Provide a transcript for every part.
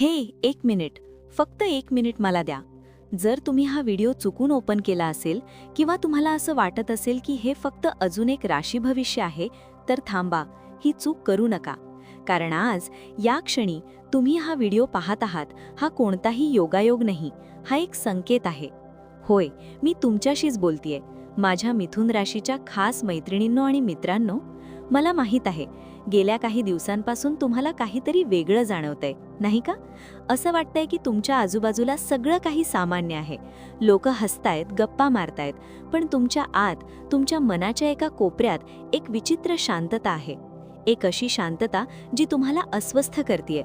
हे एक मिनिट. फक्त एक मिनिट मला द्या. जर तुम्ही हा व्हिडिओ चुकून ओपन केला असेल किंवा तुम्हाला असं वाटत असेल की हे फक्त अजून एक राशी भविष्य आहे तर थांबा. ही चूक करू नका. कारण आज या क्षणी तुम्ही हा व्हिडिओ पाहत आहात हा कोणताही योगायोग नाही. हा एक संकेत आहे. होय मी तुमच्याशीच बोलतीये. माझ्या मिथुन राशीच्या खास मैत्रिणींनो आणि मित्रांनो मला माहीत आहे गेल्या काही दिवसांपासून तुम्हाला काहीतरी वेगळं जाणवतंय नाही का? असं वाटतंय की तुमच्या आजूबाजूला सगळं काही सामान्य आहे. लोक हसतायत गप्पा मारतायत पण तुमच्या आत तुमच्या मनाच्या एका कोपऱ्यात एक विचित्र शांतता आहे. एक अशी शांतता जी तुम्हाला अस्वस्थ करतीये.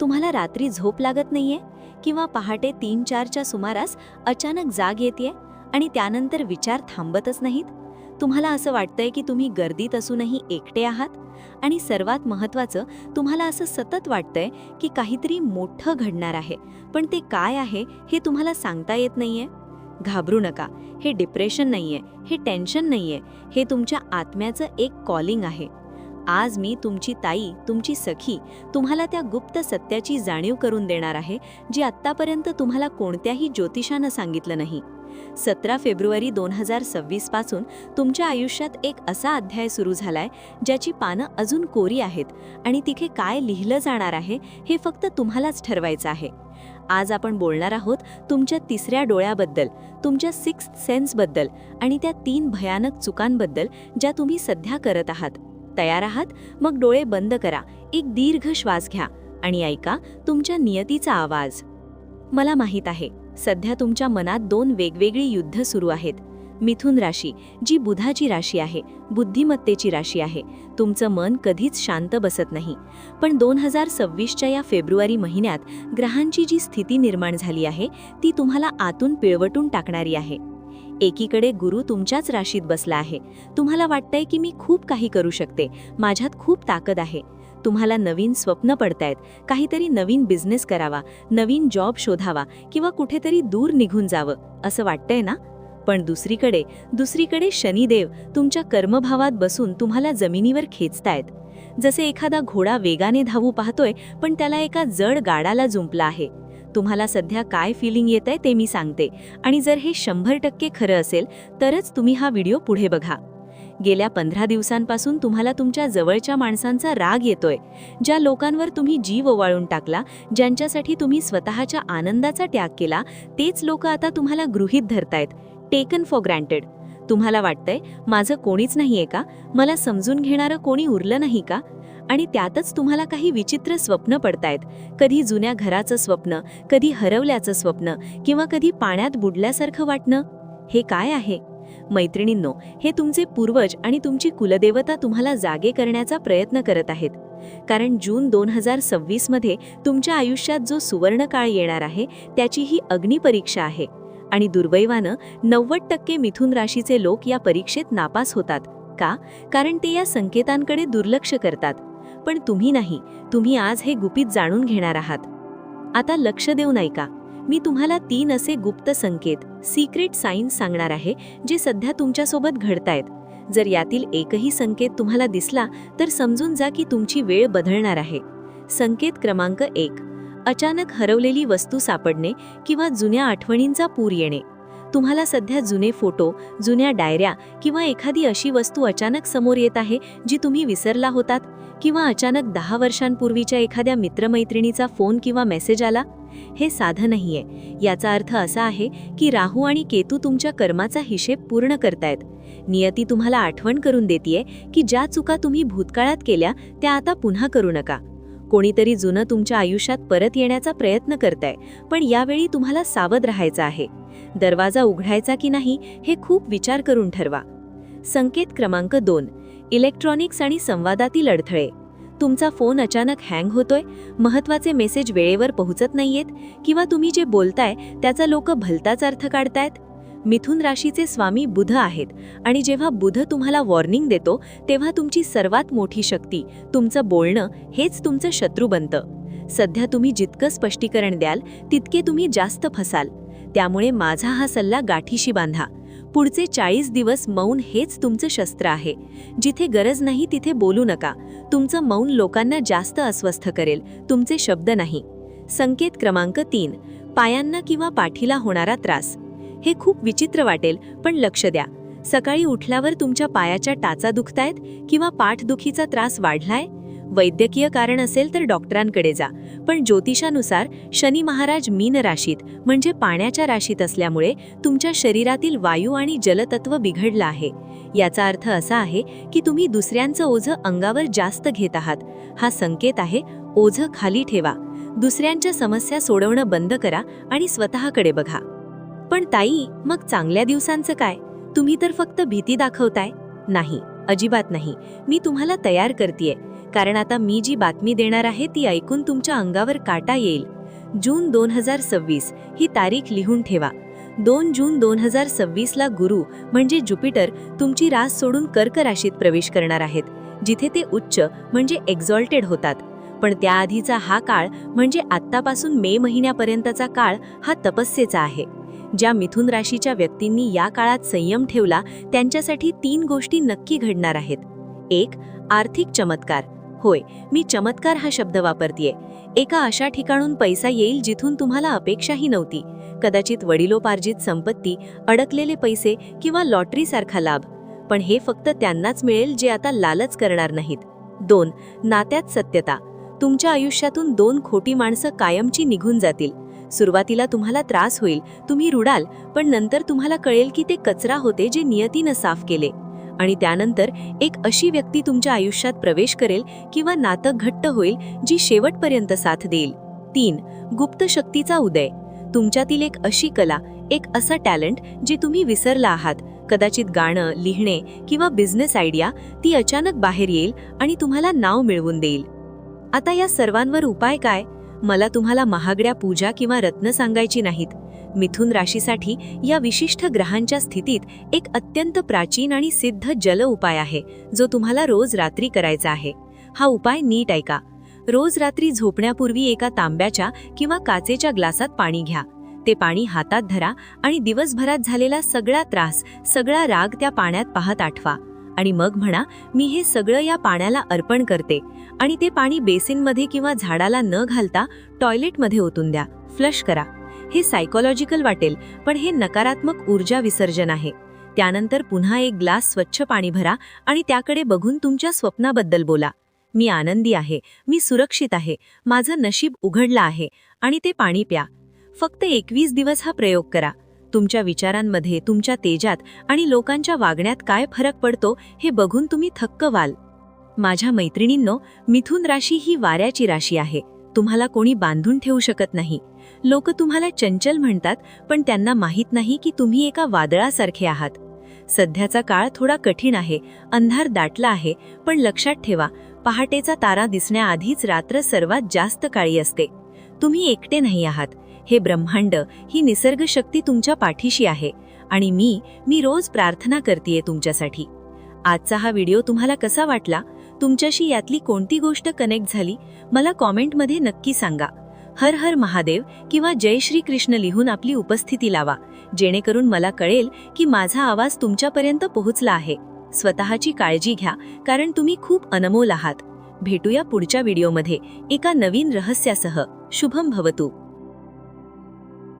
तुम्हाला रात्री झोप लागत नाहीये? किंवा पहाटे तीन चारच्या सुमारास अचानक जाग येते आणि त्यानंतर विचार थांबतच नाहीत? तुम्हाला असं वाटतंय की तुम्ही गर्दीत असूनही एकटे आहात? आणि सर्वात महत्त्वाचं तुम्हाला असं सतत वाटतंय की काहीतरी मोठं घडणार आहे. पण ते काय आहे हे तुम्हाला सांगता येत नाहीये? घाबरू नका. हे डिप्रेशन नाहीये. हे टेन्शन नाहीये. हे तुमच्या आत्म्याचं एक कॉलिंग आहे. आज मी तुमची ताई तुमची सखी तुम्हाला त्या गुप्त सत्याची जाणीव करून देणार आहे जी आत्तापर्यंत तुम्हाला कोणत्याही ज्योतिषानं सांगितलं नाही. सतरा फेब्रुवारी दोन हजार सव्वीसपासून तुमच्या आयुष्यात एक असा अध्याय सुरू झालाय ज्याची पानं अजून कोरी आहेत आणि तिथे काय लिहिलं जाणार आहे हे फक्त तुम्हालाच ठरवायचं आहे. आज आपण बोलणार आहोत तुमच्या तिसऱ्या डोळ्याबद्दल तुमच्या सिक्स सेन्सबद्दल आणि त्या तीन भयानक चुकांबद्दल ज्या तुम्ही सध्या करत आहात. तयार आहात मग डोळे बंद करा. एक दीर्घ श्वास घ्या आणि ऐका तुमच्या नियतीचा आवाज. मला माहीत आहे सध्या तुमच्या मनात दोन वेगवेगळी युद्ध सुरू आहेत. मिथुन राशी जी बुधाची राशी आहे बुद्धिमत्तेची राशी आहे. तुमचं मन कधीच शांत बसत नाही. पण दोन हजार सव्वीसच्या या फेब्रुवारी महिन्यात ग्रहांची जी स्थिती निर्माण झाली आहे ती तुम्हाला आतून पिळवटून टाकणारी आहे. एकीकडे गुरु तुमच्याच राशीत बसला आहे. तुम्हाला वाटतंय की मी खूप काही करू शकते. माझ्यात खूप ताकद आहे. तुम्हाला नवीन स्वप्न पडतायत. काहीतरी नवीन बिझनेस करावा नवीन जॉब शोधावा किंवा कुठेतरी दूर निघून जावं असं वाटतंय ना? पण दुसरीकडे दुसरीकडे शनिदेव तुमच्या कर्मभावात बसून तुम्हाला जमिनीवर खेचतायत. जसे एखादा घोडा वेगाने धावू पाहतोय पण त्याला एका जड गाडाला जुंपला आहे. तुम्हाला सध्या काय फिलिंग येत आहे ते मी सांगते. आणि जर हे शंभर टक्के खरं असेल तरच तुम्ही हा व्हिडिओ पुढे बघा. गेल्या पंधरा दिवसांपासून तुम्हाला तुमच्या जवळच्या माणसांचा राग येतोय ज्या लोकांवर तुम्ही जीव ओवाळून टाकला ज्यांच्यासाठी तुम्ही स्वतःच्या आनंदाचा त्याग केला तेच लोक आता तुम्हाला गृहीत धरतायत. टेकन फॉर ग्रँटेड तुम्हाला वाटतंय माझं कोणीच नाहीये का? मला समजून घेणारं कोणी उरलं नाही का? आणि त्यातच तुम्हाला काही विचित्र स्वप्न पडतायत. कधी जुन्या घराचं स्वप्न कधी हरवल्याचं स्वप्न किंवा कधी पाण्यात बुडल्यासारखं वाटणं? हे काय आहे? मैत्रिणींनो हे तुमचे पूर्वज आणि तुमची कुलदेवता तुम्हाला जागे करण्याचा प्रयत्न करत आहेत. कारण जून दोन हजार सव्वीसमध्ये तुमच्या आयुष्यात जो सुवर्णकाळ येणार आहे त्याची ही अग्निपरीक्षा आहे. आणि दुर्दैवानं नव्वद टक्के मिथुन राशीचे लोक या परीक्षेत नापास होतात. का? कारण ते या संकेतांकडे दुर्लक्ष करतात. पण तुम्ही नाही. तुम्ही आज हे गुपित जाणून घेणार आहात. आता लक्ष देऊन ऐका. मी तुम्हाला तीन असे गुप्त संकेत सिक्रेट सायन्स सांगणार आहे जे सध्या तुमच्यासोबत घडतायत. जर यातील एकही संकेत तुम्हाला दिसला तर समजून जा की तुमची वेळ बदलणार आहे. संकेत क्रमांक एक. अचानक हरवलेली वस्तू सापडणे किंवा जुन्या आठवणींचा पूर येणे. तुम्हाला सध्या जुने फोटो जुन्या डायऱ्या किंवा एखादी अशी वस्तू अचानक समोर येत आहे जी तुम्ही विसरला होतात? किंवा अचानक दहा वर्षांपूर्वीच्या एखाद्या मित्रमैत्रिणीचा फोन किंवा मेसेज आला? हे साधं नाहीये. याचा अर्थ असा आहे की राहू आणि केतू तुमच्या कर्माचा हिशेब पूर्ण करतायत. नियती तुम्हाला आठवण करून देतीये की ज्या चुका तुम्ही भूतकाळात केल्या त्या आता पुन्हा करू नका. कोणीतरी जुनं तुमच्या आयुष्यात परत येण्याचा प्रयत्न करताय पण यावेळी तुम्हाला सावध राहायचं आहे. दरवाजा उघडायचा की नाही हे खूप विचार करून ठरवा. संकेत क्रमांक दोन. इलेक्ट्रॉनिक्स आणि संवादातील अडथळे. तुमचा फोन अचानक हँग होतोय महत्त्वाचे मेसेज वेळेवर पोहोचत नाहीयेत किंवा तुम्ही जे बोलताय त्याचा लोक भलताच अर्थ काढतायत? मिथुन राशीचे स्वामी बुध आहेत आणि जेव्हा बुध तुम्हाला वॉर्निंग देतो तेव्हा तुमची सर्वात मोठी शक्ती तुमचं बोलणं हेच तुमचं शत्रू बनतं. सध्या तुम्ही जितकं स्पष्टीकरण द्याल तितके तुम्ही जास्त फसाल. त्यामुळे माझा हा सल्ला गाठीशी बांधा. पुढचे चाळीस दिवस मौन हेच तुमचं शस्त्र आहे. जिथे गरज नाही तिथे बोलू नका. तुमचं मौन लोकांना जास्त अस्वस्थ करेल. तुमचे शब्द नाही. संकेत क्रमांक तीन. पायांना किंवा पाठीला होणारा त्रास. हे खूप विचित्र वाटेल पण लक्ष द्या. सकाळी उठल्यावर तुमच्या पायाच्या टाचा दुखतायत किंवा पाठदुखीचा त्रास वाढलाय? वैद्यकीय कारण असेल तर डॉक्टरांकडे जा. पण ज्योतिषानुसार शनी महाराज मीन राशीत म्हणजे पाण्याच्या राशीत असल्यामुळे तुमच्या शरीरातील वायू आणि जलतत्व बिघडलं आहे. याचा अर्थ असा आहे की तुम्ही दुसऱ्यांचं ओझं अंगावर जास्त घेत आहात. हा संकेत आहे ओझं खाली ठेवा. दुसऱ्यांच्या समस्या सोडवणं बंद करा आणि स्वतःकडे बघा. पण ताई मग चांगल्या दिवसांचं काय? तुम्ही तर फक्त भीती दाखवताय? नाही अजिबात नाही. मी तुम्हाला तयार करतेय. कारण आता मी जी बातमी देणार आहे ती ऐकून तुमच्या अंगावर काटा येईल. जून दोन हजार सव्वीस ही तारीख लिहून ठेवा. दोन जून दोन हजार सव्वीसला गुरु म्हणजे ज्युपिटर तुमची रास सोडून कर्क राशीत प्रवेश करणार आहेत जिथे ते उच्च म्हणजे एक्झॉल्टेड होतात. पण त्याआधीचा हा काळ म्हणजे आत्तापासून मे महिन्यापर्यंतचा काळ हा तपस्येचा आहे. ज्या मिथुन राशीच्या व्यक्तींनी या काळात संयम ठेवला त्यांच्यासाठी तीन गोष्टी नक्की घडणार आहेत. एक आर्थिक चमत्कार. होय मी चमत्कार हा शब्द वापरतीये. एका अशा ठिकाणून पैसा येईल जिथून तुम्हाला अपेक्षाही नव्हती. कदाचित वडिलोपार्जित संपत्ती अडकलेले पैसे किंवा लॉटरीसारखा लाभ. पण हे फक्त त्यांनाच मिळेल जे आता लालच करणार नाहीत. दोन नात्यात सत्यता. तुमच्या आयुष्यातून दोन खोटी माणसं कायमची निघून जातील. सुरुवातीला तुम्हाला त्रास होईल तुम्ही रुडाल पण नंतर तुम्हाला कळेल की ते कचरा होते जे नियतीनं साफ केले. आणि त्यानंतर एक अशी व्यक्ती तुमच्या आयुष्यात प्रवेश करेल किंवा नातं घट्ट होईल जी शेवटपर्यंत साथ देईल. तीन गुप्त शक्तीचा उदय. तुमच्यातील एक अशी कला एक असं टॅलेंट जे तुम्ही विसरला आहात. कदाचित गाणं लिहिणे किंवा बिझनेस आयडिया ती अचानक बाहेर येईल आणि तुम्हाला नाव मिळवून देईल. आता या सर्वांवर उपाय काय? मला तुम्हाला महागड्या पूजा किंवा रत्न सांगायची नाहीत. मिथुन राशीसाठी या विशिष्ट ग्रहांच्या स्थितीत एक अत्यंत प्राचीन आणि सिद्ध जल उपाय आहे जो तुम्हाला रोज रात्री करायचा आहे. हा उपाय नीट ऐका. रोज रात्री झोपण्यापूर्वी एका तांब्याच्या किंवा काचेच्या ग्लासात पाणी घ्या. ते पाणी हातात धरा आणि दिवसभरात झालेला सगळा त्रास सगळा राग त्या पाण्यात पाहत आठवा. आणि मग म्हणा मी हे सगळं या पाण्याला अर्पण करते आणि ते पाणी बेसिनमध्ये किंवा झाडाला न घालता टॉयलेटमध्ये ओतून द्या. फ्लश करा. हे सायकोलॉजिकल वाटेल पण हे नकारात्मक ऊर्जा विसर्जन आहे. त्यानंतर पुन्हा एक ग्लास स्वच्छ पाणी भरा आणि त्याकडे बघून तुमच्या स्वप्नाबद्दल बोला. मी आनंदी आहे मी सुरक्षित आहे माझं नशीब उघडलं आहे आणि ते पाणी प्या. फक्त एकवीस दिवस हा प्रयोग करा. तुमच्या विचारांमध्ये तुमच्या तेजात आणि लोकांच्या वागण्यात काय फरक पडतो हे बघून तुम्ही थक्क व्हाल. माझ्या मैत्रिणींनो मिथुन राशी ही वाऱ्याची राशी आहे. तुम्हाला कोणी बांधून ठेवू शकत नाही. लोक तुम्हाला चंचल म्हणतात पण त्यांना माहीत नाही की तुम्ही एका वादळासारखे आहात. सध्याचा काळ थोडा कठीण आहे अंधार दाटला आहे पण लक्षात ठेवा पहाटेचा तारा दिसण्याआधीच रात्र सर्वात जास्त काळी असते. तुम्ही एकटे नाही आहात. हे ब्रह्मांड ही निसर्ग शक्ती तुमच्या पाठीशी आहे. आणि मी मी रोज प्रार्थना करतेय तुमच्यासाठी. आजचा हा व्हिडिओ तुम्हाला कसा वाटला? तुमच्याशी यातली कोणती गोष्ट कनेक्ट झाली? मला कॉमेंटमध्ये नक्की सांगा. हर हर महादेव किंवा जय श्री कृष्ण लिहून आपली उपस्थिती लावा. जेणेकरून मला कळेल की माझा आवाज तुमच्यापर्यंत पोहोचला आहे. स्वतःची काळजी घ्या कारण तुम्ही खूप अनमोल आहात. भेटूया पुढच्या व्हिडिओमध्ये. एका नवीन रहस्यासह. शुभम भवतू.